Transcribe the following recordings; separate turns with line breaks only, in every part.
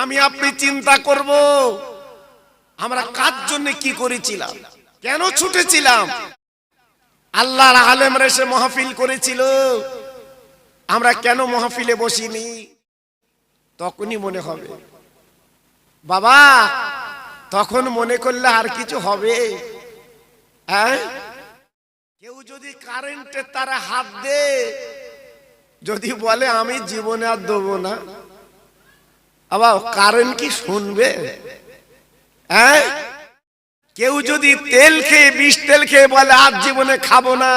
আমি আপনি চিন্তা করব। আমরা কার জন্য কি করেছিলাম? কেন ছুটেছিলাম? আল্লাহর আলেমরা এসে মাহফিল করেছিল। আমরা কেন মাহফিলে বসিনি? তখনই মনে হবে। বাবা, তখন মনে করলে আর কিছু হবে? হ্যাঁ? কেউ যদি কারেন্টের তারা হাত দে যদি বলে, আমি জীবনে আর দেবো না। আবার কারেন্ট কি শুনবে? হ্যাঁ? কেউ যদি তেল খেয়ে, বিষ তেল খেয়ে বলে আজ জীবনে খাব না।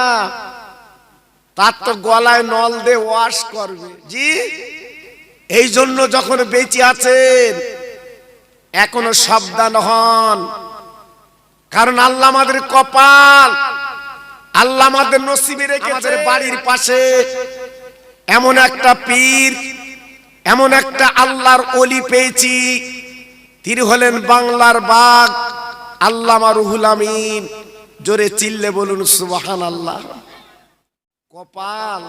তার তো গলায় নল দিয়ে ওয়াশ করবে। জি? এই জন্য যখন বেঁচে আছেন, এখনও সাবধান হন। কারণ আল্লাহ আমাদের কপাল, আল্লাহ আমাদের নসিবে রেখেছে বাড়ির পাশে। এমন একটা পীর এমন একটা আল্লাহর অলি পেয়েছি। তিনি হলেন বাংলার বাঘ, আল্লামা রুহুল আমিন। জোরে চিল্লে বলুন সুবাহান আল্লাহ কপাল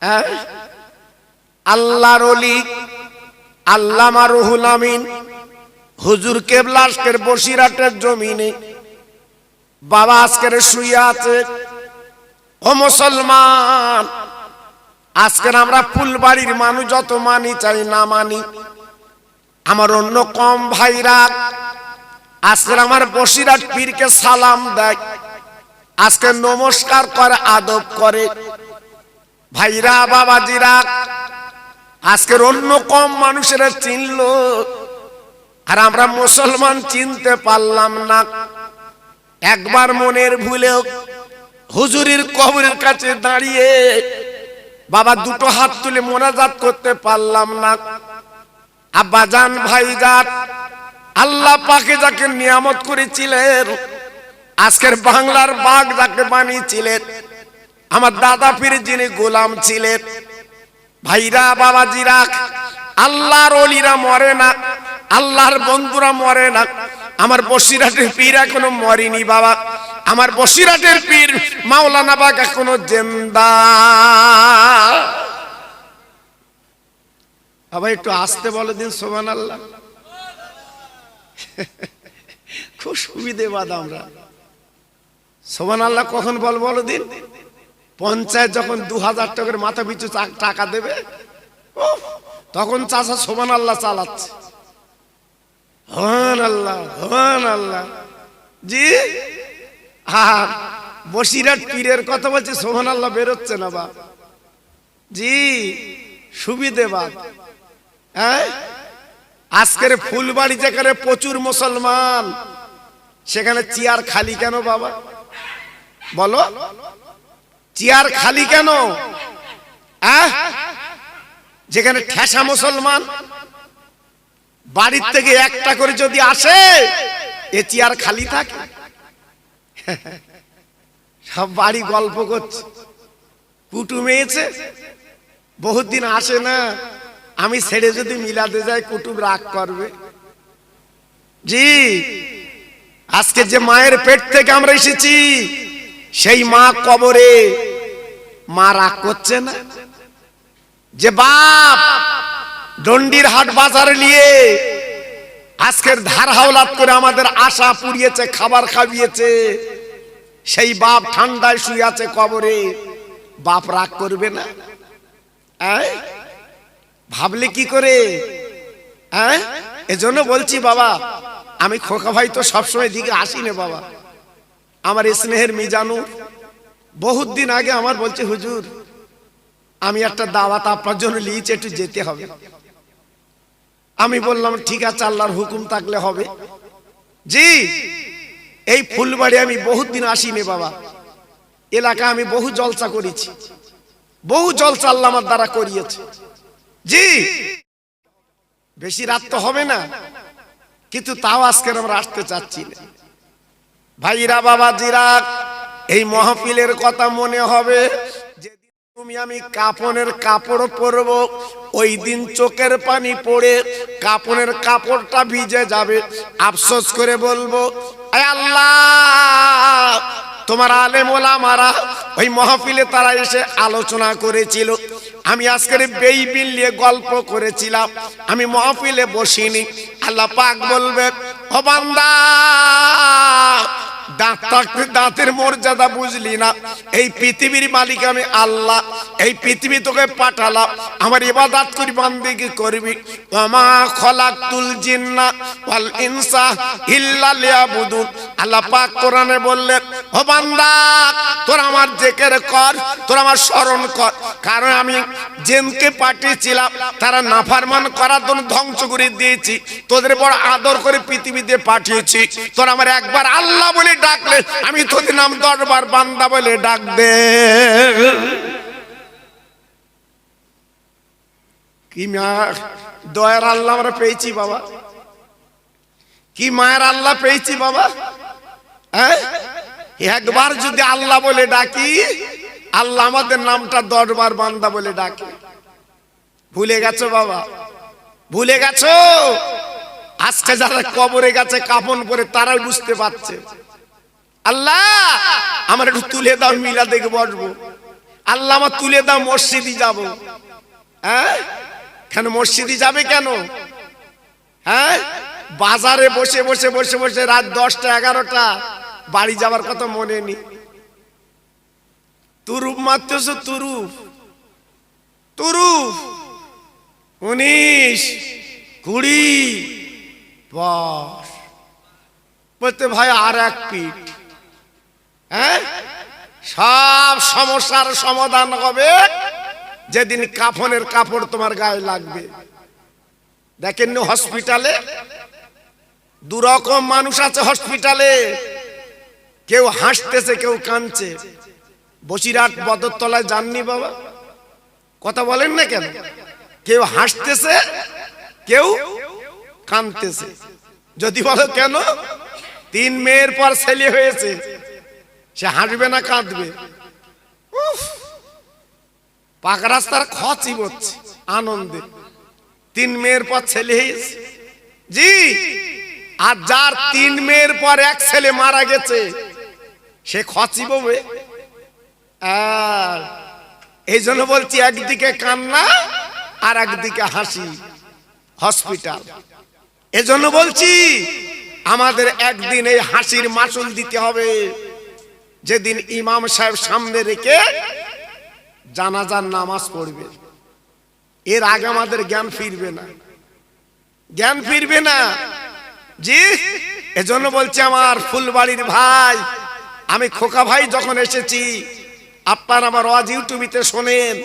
হ্যাঁ? আল্লাহর অলি আল্লামা রুহুল আমিন। হুজুর কেবলাসকের বসিরাটের জমিনে। বাবা আজকের শুয়ে আছে। ও মুসলমান আজকের আমরা ফুলবাড়ির মানুষ যত মানি চাই না মানি, আমার অন্য কম ভাইরা আজকের আমার বসিরাট পীরকে সালাম দেয়, আজকে নমস্কার করে, আদব করে। ভাইরা, বাবাজিরা, আজকের অন্য কম মানুষেরা চিনল, আর আমরা মুসলমান চিনতে পারলাম না। একবার মনের ভুলেও হুজুরির কবরের কাছে দাঁড়িয়ে বাবা দুটো হাত তুলে মোনাজাত করতে পারলাম না। আব্বাজান ভাইজান আল্লাহ পাকে যাকে নিয়ামত করেছিলেন, আজকের বাংলার বাঘ যাকে বানিয়েছিলেন, আমার দাদা পীর যিনি গোলাম ছিলেন, ভাইরা, বাবাজিরা, আল্লাহর অলিরা মরে না, আল্লাহর বন্ধুরা মরে না আমার বসিরাটের পীর এখনও মরেনি বাবা। আমার বসিরাটের পীর মাওলানা বাগ এখনও জেন্দা। আবার একটু আসতে বলে দিন সোমান আল্লাহ খুব সুবিধে বাদ আমরা। সোমান আল্লাহ কখন বল, বলো দিন। পঞ্চায়েত যখন দু হাজার টাকার মাথা পিছু টাকা দেবে তখন চাষা সোমান আল্লাহ চালাচ্ছে। হন আল্লাহ হন আল্লাহ জি? আর বসিরাট পীরের কথা বলছে সোহান আল্লাহ বেরোচ্ছে না বা? জি সুবিধেবাদ হ্যাঁ? আজকের ফুলবাড়ি যেখানে প্রচুর মুসলমান, সেখানে চেয়ার খালি কেন বাবা? বলো। চেয়ার খালি কেন? আহ? যেখানে ঠেসা মুসলমান বাড়ির থেকে একটা করে যদি আসে এ চেয়ার খালি থাকে। সব বাড়ি গল্প করছে। কুটুম এসে বহুত দিন আসে না। আমি ছেড়ে যদি মিলাতে যাই কুটুম রাগ করবে। জি আজকে যে মায়ের পেট থেকে আমরা এসেছি সেই মা কবরে। মা রাগ করছে না। যে বাপ দন্ডির হাট বাজার নিয়ে আজকের ধার হাওলাত করে আমাদের আশা পুড়িয়েছে, খাবার খাবিয়েছে সেই বাপ ঠান্ডায় শুয়ে আছে কবরে। বাপ রাগ করবে না? ভাবলে কি করে? এজন্য বলছি বাবা, আমি খোকা ভাই তো সবসময় দিকে আসি না বাবা। আমার স্নেহের মিজানু। বহুত দিন আগে আমার বলছে, হুজুর, আমি একটা দাওয়াত আপনার জন্য লিয়েছি একটু যেতে হবে। আমি বললাম, ঠিক আছে, আল্লাহর হুকুম থাকলে হবে। জি, এই ফুলবাড়ি আমি বহুত দিন আসিনি বাবা। এলাকা আমি বহু জলসা করেছি। বহু জলসা আল্লাহ আমার দ্বারা করিয়েছে। জি, বেশি রাত তো হবে না, কিন্তু তাও আজকে আমরা আসতে চাচ্ছি না। ভাইরা বাবা জিরা এই মহফিলের কথা মনে হবে। তুমি আমি কাপনের কাপড় পরব। ওই দিন চোখের পানি পড়ে কাপনের কাপড়টা ভিজে যাবে। আফসোস করে বলব আল্লাহ, তোমার আলেম ওলামারা ওই মহাফিলে তারা এসে আলোচনা করেছিল। আমি আজকের বেইবিল নিয়ে গল্প করেছিলাম। আমি মহফিলে বসিনি। আল্লাহ পাক বলবে, ও বান্দা দাঁত থাকতে দাঁতের মর্যাদা বুঝলি না। এই পৃথিবীর মালিক আমি আল্লাহ। এই পৃথিবী তোকে পাঠালাম। আমার ইবাদত করি বান্দিকে করবি। আমা খলাকতুল জিন্না ওয়াল ইনসা ইল্লা লিয়াবুদুন। আল্লাহ পাক কোরআনে বললেন, ও বান্দা, তোর আমার জেকের কর, তোর আমার স্মরণ কর। কারণ আমি জেনকে পাঠিয়েছিলাম, তারা নাফারমান করার জন্য ধ্বংস করে দিয়েছি। তোদের বড় আদর করে পৃথিবীতে পাঠিয়েছি। তোর আমার একবার আল্লাহ বলে ডাকলে, আমি তোদের নাম দরবার বান্দা বলে ডাক দে। কি মা দয়ার আল্লাহ আমরা পেয়েছি বাবা। কি মায়ের আল্লাহ পেয়েছি বাবা? হ্যাঁ? একবার যদি আল্লাহ বলে ডাকি, আল্লাহ আমাদের নামটা দরবার বান্দা বলে ডাকে। ভুলে গেছো বাবা? ভুলে গেছো? আজকে যারা কবরে গেছে কাপন করে তারাই বুঝতে পারছে। আল্লাহ, আমার একটু তুলে দাও মিলা দেখে বসবো। আল্লাহ, আমার তুলে দাও, মসজিদি যাব। হ্যাঁ? কেন, মসজিদি যাবে কেন? হ্যাঁ? বাজারে বসে বসে বসে বসে রাত দশটা, এগারোটা, বাড়ি যাবার কথা মনে নেই। তুরুপ মারতেছ, তুরুপ। তুরুপ। উনিশ, কুড়ি বস বলতে ভাই, আর এক পিঠ। হ্যাঁ? সব সমস্যার সমাধান হবে যেদিন কাফনের কাপড় তোমার গায়ে লাগবে। দেখেন হসপিটালে দু রকম মানুষ আছে হসপিটালে কেউ হাসতেছে, কেউ কাঁদছে। বসিরহাট বদরতলায় যাননি বাবা? কথা বলেন না কেন? কেউ হাসতেছে, কেউ কাঁদতেছে। যদি বলো কেন? তিন মেয়ের পর ছেলে হয়েছে। সে হাসবে না, কাঁদবে। পাকা রাস্তার খচি বচ্ছে, আনন্দে। তিন মেয়ের পর ছেলে জি, আর যার তিন মেয়ের পর এক ছেলে মারা গেছে, সে খচি ববে। এই জন্য বলছি, একদিকে কান্না আর একদিকে হাসি, হসপিটাল। এজন্য বলছি, আমাদের একদিন এই হাসির মাসুল দিতে হবে। যেদিন ইমাম সাহেব সামনে রেখে জানাজার নামাজ পড়বে। এর আগে আমাদের জ্ঞান ফিরবে না। জ্ঞান ফিরবে না। জি, এজন্য বলছি আমার ফুলবাড়ির ভাই, আমি খোকা ভাই যখন এসেছি, আপনার আমার ওয়াজ ইউটিউবিতে শোনেন।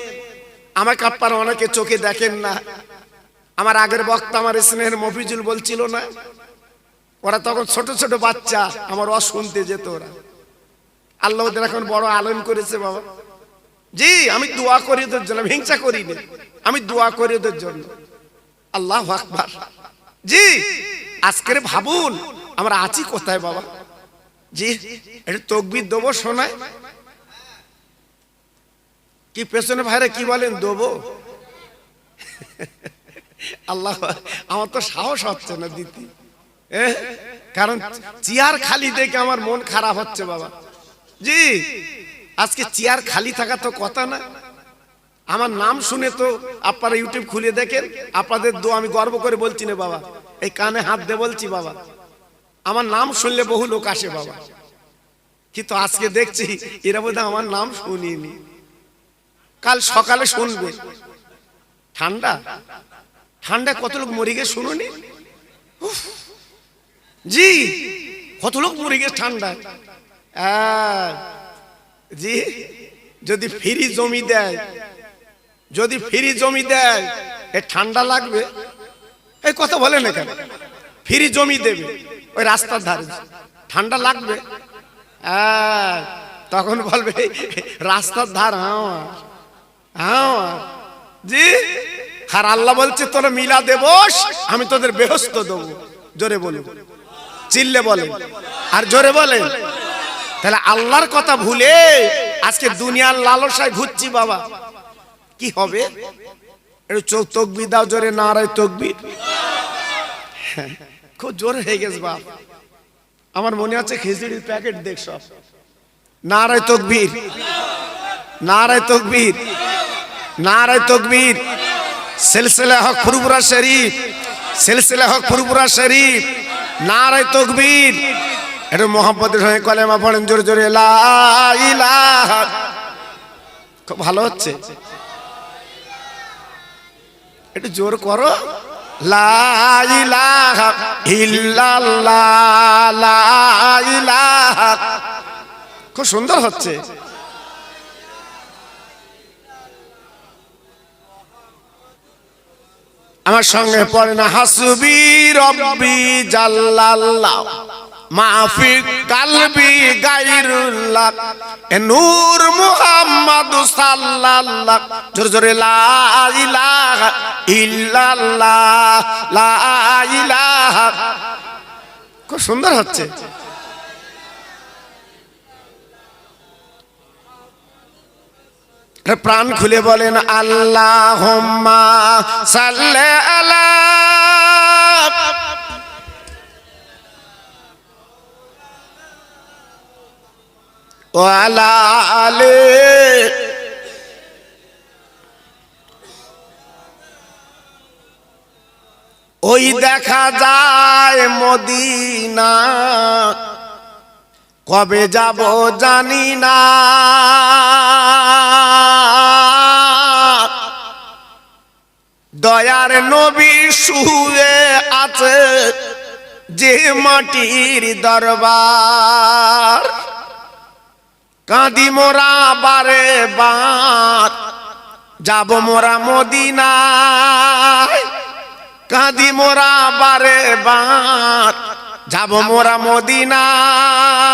আমাকে আপনারা অনেকে চোখে দেখেন না। আমার আগের বক্তা আমার স্নেহের মফিজুল বলছিল না, ওরা তখন ছোট ছোট বাচ্চা, আমার ওয়াজ শুনতে যেত ওরা। আল্লাহ ওদের এখন বড় আলম করেছে বাবা। জি, আমি দোয়া করি ওদের জন্য, হিংসা করি না আমি দোয়া করি ওদের জন্য। আল্লাহ আকবার। জি, আজকের ভাবুন, আমরা আছি কোথায় বাবা? জি এটা তকবির দেবো শোনায়। কি পেছনে ভাইরা কি বলেন, দেবো? আল্লাহ, আমার তো সাহস হচ্ছে না দিতি? কারণ চেয়ার খালি দেখে আমার মন খারাপ হচ্ছে বাবা। জি, আজকে চেয়ার খালি থাকা তো কথা না। আমার নাম শুনে তো আপনারা ইউটিউব খুলে দেখেন, আপনাদের দো আমি গর্ব করে বলছি না বাবা। এই কানে হাত দিয়ে বলছি বাবা। আমার নাম শুনলে বহু লোক আসে বাবা। কিন্তু আজকে দেখছি, এরা বোধহয় আমার নাম শুনিনি। কাল সকালে শুনবে। ঠান্ডা? ঠান্ডা কত লোক মরে গিয়ে শুনুনি? জি, কত লোক মরে গিয়ে ঠান্ডা জি যদি ফ্রি জমি দেয় যদি ফ্রি জমি দেয় এ ঠান্ডা লাগবে। এই কথা বলে না কেন? ফ্রি জমি দেবে ওই রাস্তার ধারে। ঠান্ডা লাগবে। আহ, তখন বলবে রাস্তার ধার আমার আমার জি আর আল্লাহ বলছে তোরা মিলা দেবস আমি তোদের বেহস্ত দেবো। জোরে বলে চিল্লে বলে আর জোরে বলে তাহলে আল্লাহর কথা ভুলে আজকে দুনিয়ার লালসায় ঘুরছি বাবা। কি হবে? চোখ তকবি দাও, জোরে নারায় তকবি খুব জোরে হয়ে গেছে বাপ। আমার মনে আছে খিচুড়ির প্যাকেট দেখ সব। নারায় তকবীর। নারায় তকবীর। নারায় তকবীর। সিলসিলা হক ফুরপুরা শরীফ। সিলসিলা হক ফুরপুরা শরীফ। নারায় তকবীর। একটু মোহাম্মদের সঙ্গে কলেমা পড়েন, জোরে জোরে খুব ভালো হচ্ছে। একটু জোর করো। খুব সুন্দর হচ্ছে। আমার সঙ্গে পড়ে না, হাসুবি রব্বি জাল্লাল্লাহ। মাফি কালবি গাইরুল্লাহ। এ নূর মুহাম্মদ সাল্লাল্লাহ। জোরে জোরে লা ইলাহা ইল্লাল্লাহ, লা ইলাহা। খুব সুন্দর হচ্ছে। প্রাণ খুলে বলেন আল্লাহ সাল্লে আলা ওই দেখা যায় মদিনা। কবে যাব জানি না। দয়ার নবী শুয়ে আছে যে মাটির দরবার। কাঁদি মোরা বারে বার যাব মোরা মদিনায়। কাঁদি মোরা বারে বার যাব মোরা মদিনায়।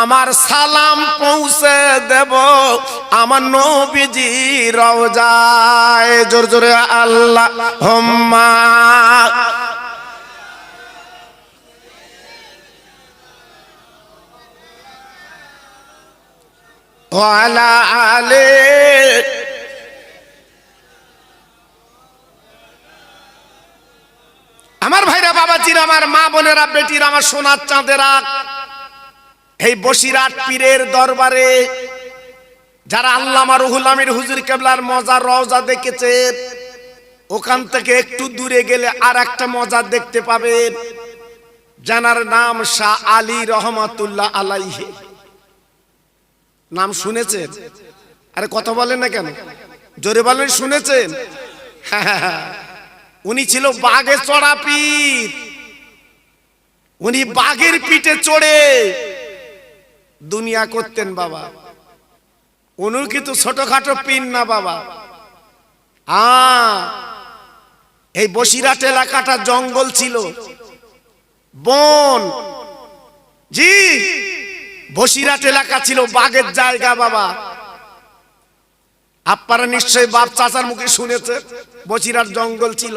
আমার সালাম পৌঁছে দেব আমার নবীজি রওজায়। জোর জোরে আল্লাহ হোম্মা আলে। আমার ভাইরা বাবাজির, আমার মা বোনেরা, বেটির, আমার সোনার চাঁদেরা, এই বসিরাট পীরের দরবারে যারা আল্লামা রুহুল আমির হুজুর কেবলার মজার রওজা দেখেছে, ওখান থেকে একটু দূরে গেলে আর একটা মজা দেখতে পাবেন জানার নাম শাহ আলী রহমাতুল্লাহ আলাইহে। নাম শুনেছেন? আরে কথা বলেন না কেন? জোরে বলেন, শুনেছেন? উনি ছিল বাঘে চড়া পীর উনি বাঘের পিঠে চড়ে। দুনিয়া করতেন বাবা। উনি কিন্তু ছোটখাটো পিন না বাবা। আ এই বসিরাট এলাকাটা জঙ্গল ছিল। বন। জি। বসিরাট এলাকা ছিল, বাঘের জায়গা বাবা। আপনারা নিশ্চয়ই বাপ চাচার মুখে শুনেছে বসিরাট জঙ্গল ছিল।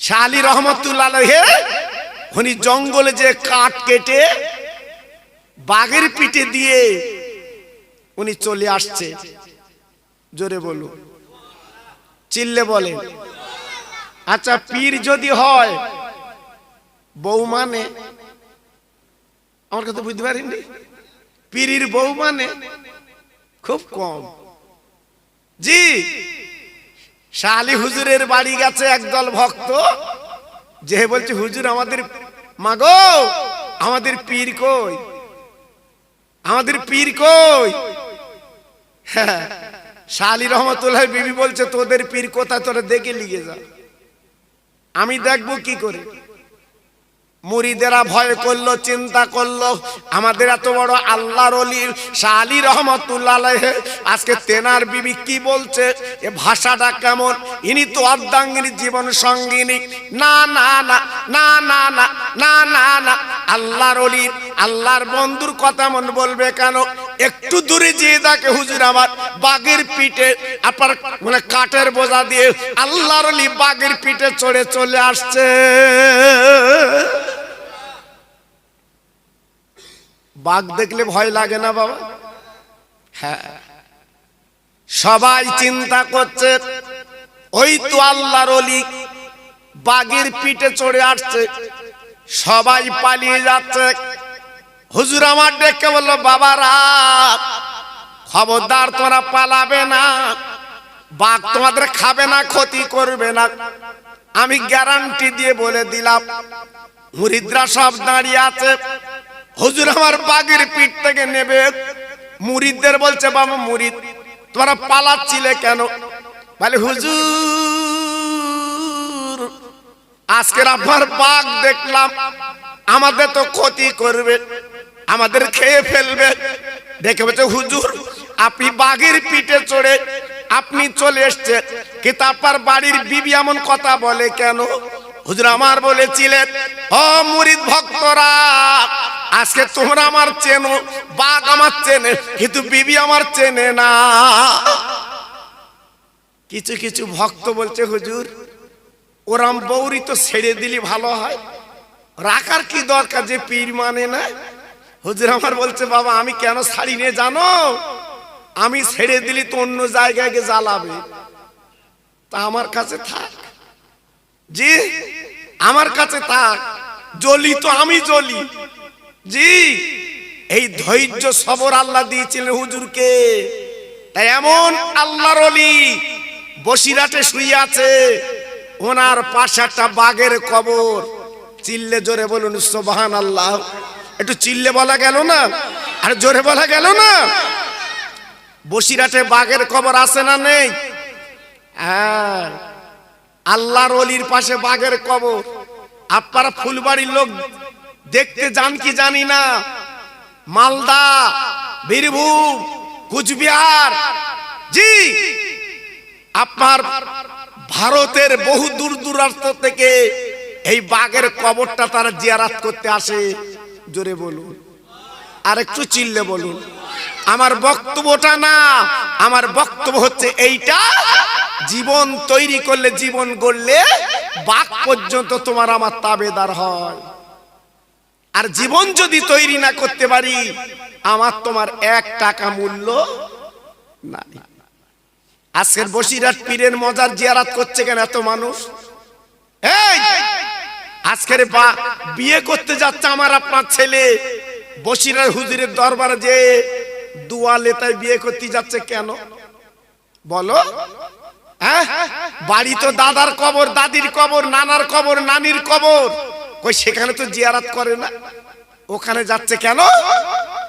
শালি রহমতুল্লাহ হে, উনি জঙ্গলে যে কাঠ কেটে বাঘের পিঠে দিয়ে উনি চলে আসছে। জোরে বলুন। চিল্লে বলে আচ্ছা পীর যদি হয়, বউ মানে? আমার কথা বুঝতে পারিনি? পীরির বউ মানে খুব কম। জি, শালি হুজুরের বাড়ি গেছে একদল ভক্ত, যে বলছে, হুজুর, আমাদের মাগো, আমাদের পীর কই? আমাদের পীর কই? হ্যাঁ শালি রহমতুল্লাহ বিবি বলছে, তোদের পীর কোথায়? তোরা দেখে লিগে যা। আমি দেখব কি করে? মুরিদেরা ভয় করল, চিন্তা করল। আমাদের এত বড় আল্লাহর অলির শালি রহমতুল্লাহ আজকে তেনার বিবি কি বলছে? এ ভাষাটা কেমন? ইনি তো অর্ধাঙ্গিনী, জীবন সঙ্গিনী। না না না না না না না না না। আল্লাহর অলির, আল্লাহর বন্ধুর কথা মন বলবে কেন? একটু দূরে যেয়ে দেখে হুজুর আমার বাঘের পিঠে আপনার মানে কাঠের বোঝা দিয়ে আল্লাহর অলি বাঘের পিঠে চড়ে চলে আসছে। বাঘ দেখলে ভয় লাগে না বাবা? হ্যাঁ। সবাই চিন্তা করছে, ওই তো আল্লাহর অলি, বাঘের পিঠে চড়ে আসছে। সবাই পালিয়ে যাচ্ছে। হুজুর আমার ডেকে বলল, বাবারা, খবরদার তোরা পালাবে না। বাঘ তোমাদের খাবে না, ক্ষতি করবে না। আমি গ্যারান্টি দিয়ে বলে দিলাম। মুরিদরা সব দাঁড়িয়ে আছে। হুজুর আমার বাঘের পিঠ থেকে নেবে। মুরিদদের বলছে, বাবা মুরিদ, তোমরা পালাচ্ছিলে কেন? বলে, হুজুর, আজকের আপনার বাঘ দেখলাম। আমাদের তো ক্ষতি করবে, আমাদের খেয়ে ফেলবে। দেখে বলছে, হুজুর, আপনি বাঘের পিঠে চড়ে আপনি চলে এসছেন। কিন্তু আপনার বাড়ির বিবি এমন কথা বলে কেন? হুজুর আমার বলেছিলেন, ও মুরিদ ভক্তরা, আজকে তোমরা আমার চেনো, বাঘ আমার চেনে, কিন্তু বিবি আমার চেনে না। কিছু কিছু ভক্ত বলছে, হুজুর, ওরাম বৌরি তো ছেড়ে দিলি ভালো হয়। রাখার কি দরকার যে পীর মানে না? হুজুর আমার বলছে, বাবা, আমি কেন ছাড়ি নিয়ে জানো? আমি ছেড়ে দিলি তো অন্য জায়গায় গিয়ে জ্বালাবে। তা আমার কাছে থাক। জি, আমার কাছে থাক। জ্বলি তো আমি জ্বলি জি, এই ধৈর্য সবর আল্লাহ দিয়েছিলেন হুজুরকে। তাই এমন আল্লাহর অলি বসিরাটে শুয়ে আছে। ওনার পাশে একটা বাঘের কবর। চিল্লে জোরে বলুন সোবাহান আল্লাহ একটু চিল্লে বলা গেল না? আর জোরে বলা গেল না? বসিরাটে বাঘের কবর আছে না নেই? হ্যাঁ। আল্লাহর অলির পাশে বাঘের কবর। আপনারা ফুলবাড়ির লোক দেখতে যান কি জানি না? মালদা, বীরভূম, কুচবিহার। জি, আপনার ভারতের বহু দূর দূরান্ত থেকে এই বাঘের কবরটা তারা জিয়ারাত করতে আসে। জোরে বলুন। আর একটু চিল্লে বলুন। আমার বক্তব্যটা না, আমার বক্তব্য হচ্ছে এইটা। জীবন তৈরি করলে জীবন গড়লে বাঘ পর্যন্ত তোমার আমার তাবেদার হয়। আর জীবন যদি তৈরি না করতে পারি, আমার তোমার এক টাকা মূল্য নাই। আজকের বসিরহাট পীরের মজার জিয়ারাত করছে কেন এত মানুষ? আজকের বা বিয়ে করতে যাচ্ছে আমার আপনার ছেলে। বসিরহাট হুজুরের দরবারে যে দুয়ালে তাই বিয়ে করতে যাচ্ছে কেন? বলো। হ্যাঁ? বাড়ি তো দাদার কবর, দাদির কবর, নানার কবর, নানির কবর। কই, সেখানে তো জিয়ারাত করে না। ওখানে যাচ্ছে কেন?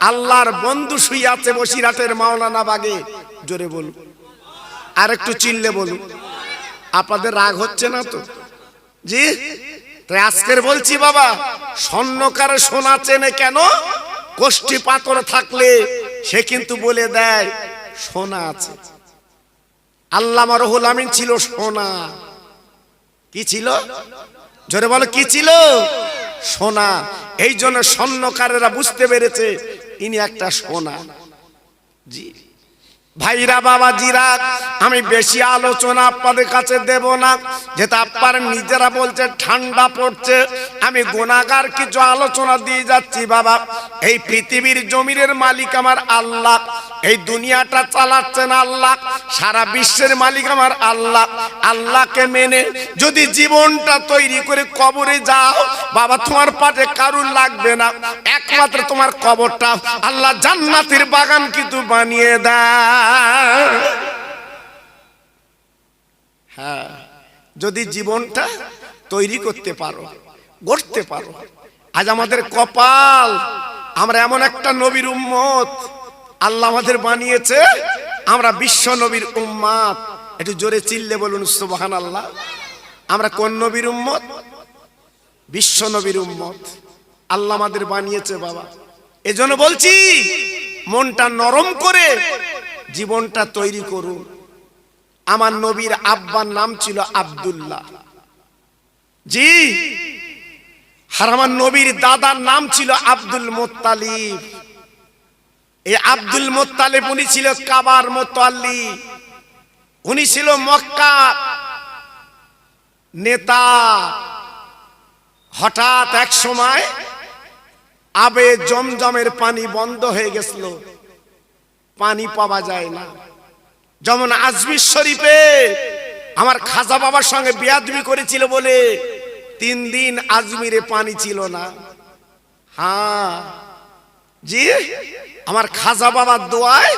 আল্লাহর বন্ধু শুয়ে আছে বসিরহাটের মাওলানা বাগে। জোরে বলুন। আর একটু চিনলে বলুন। আপনাদের রাগ হচ্ছে না তো? জি? আজকের বলছি বাবা, স্বর্ণকারে সোনা চেনে কেন? কোষ্ঠী পাথর থাকলে সে কিন্তু বলে দেয়, সোনা আছে। আল্লামা রহুল আমিন ছিল সোনা। কি ছিল? জোরে বলো, কি ছিল? সোনা। এই জন্য স্বর্ণকারেরা বুঝতে পেরেছে, ইনি একটা সোনা। জি। ভাইরা বাবা জিরা আমি বেশি আলোচনা আপনাদের কাছে দেব না। যেটা আপনার নিজেরা বলছে, ঠান্ডা পড়ছে, আমি গোনাগার কিছু আলোচনা দিয়ে যাচ্ছি, বাবা। এই পৃথিবীর জমিনের মালিক আমার আল্লাহ। এই দুনিয়াটা চালাচ্ছেন আল্লাহ। সারা বিশ্বের মালিক আমার আল্লাহ। আল্লাহকে মেনে যদি জীবনটা তৈরি করে কবরে যাও, বাবা, তোমার পাটে কারুর লাগবে না। একমাত্র তোমার কবরটা আল্লাহ জান্নাতের বাগান কিন্তু বানিয়ে দেয়। হ্যাঁ যদি জীবনটা তৈরি করতে পারো, গড়তে পারো, আজ আমাদের কপাল, আমরা এমন একটা নবীর উম্মত আল্লাহ আমাদের বানিয়েছে। আমরা বিশ্ব নবীর উম্মাত একটু জোরে চিল্লে বলুন সুবহান আল্লাহ আমরা কোন নবীর উম্মত? বিশ্ব নবীর উম্মত। আল্লাহ আমাদের বানিয়েছে, বাবা। এজন্য বলছি, মনটা নরম করে জীবনটা তৈরি করুন। আমার নবীর আব্বার নাম ছিল আব্দুল্লাহ। জি, আর আমার নবীর দাদার নাম ছিল আব্দুল মোত্তালিব। এই আব্দুল মোত্তালিব, উনি ছিল কাবার মোতাল্লি। উনি ছিল মক্কা নেতা। হঠাৎ এক সময় আবে জমজমের পানি বন্ধ হয়ে গেছিল। পানি পাওয়া যায় না। যেমন আজমির শরীফে আমার খাজা বাবার সঙ্গে বিয়াদবি করেছিল বলে তিন দিন আজমিরে পানি ছিল না। হ্যাঁ। জি আমার খাজা বাবার দোয়ায়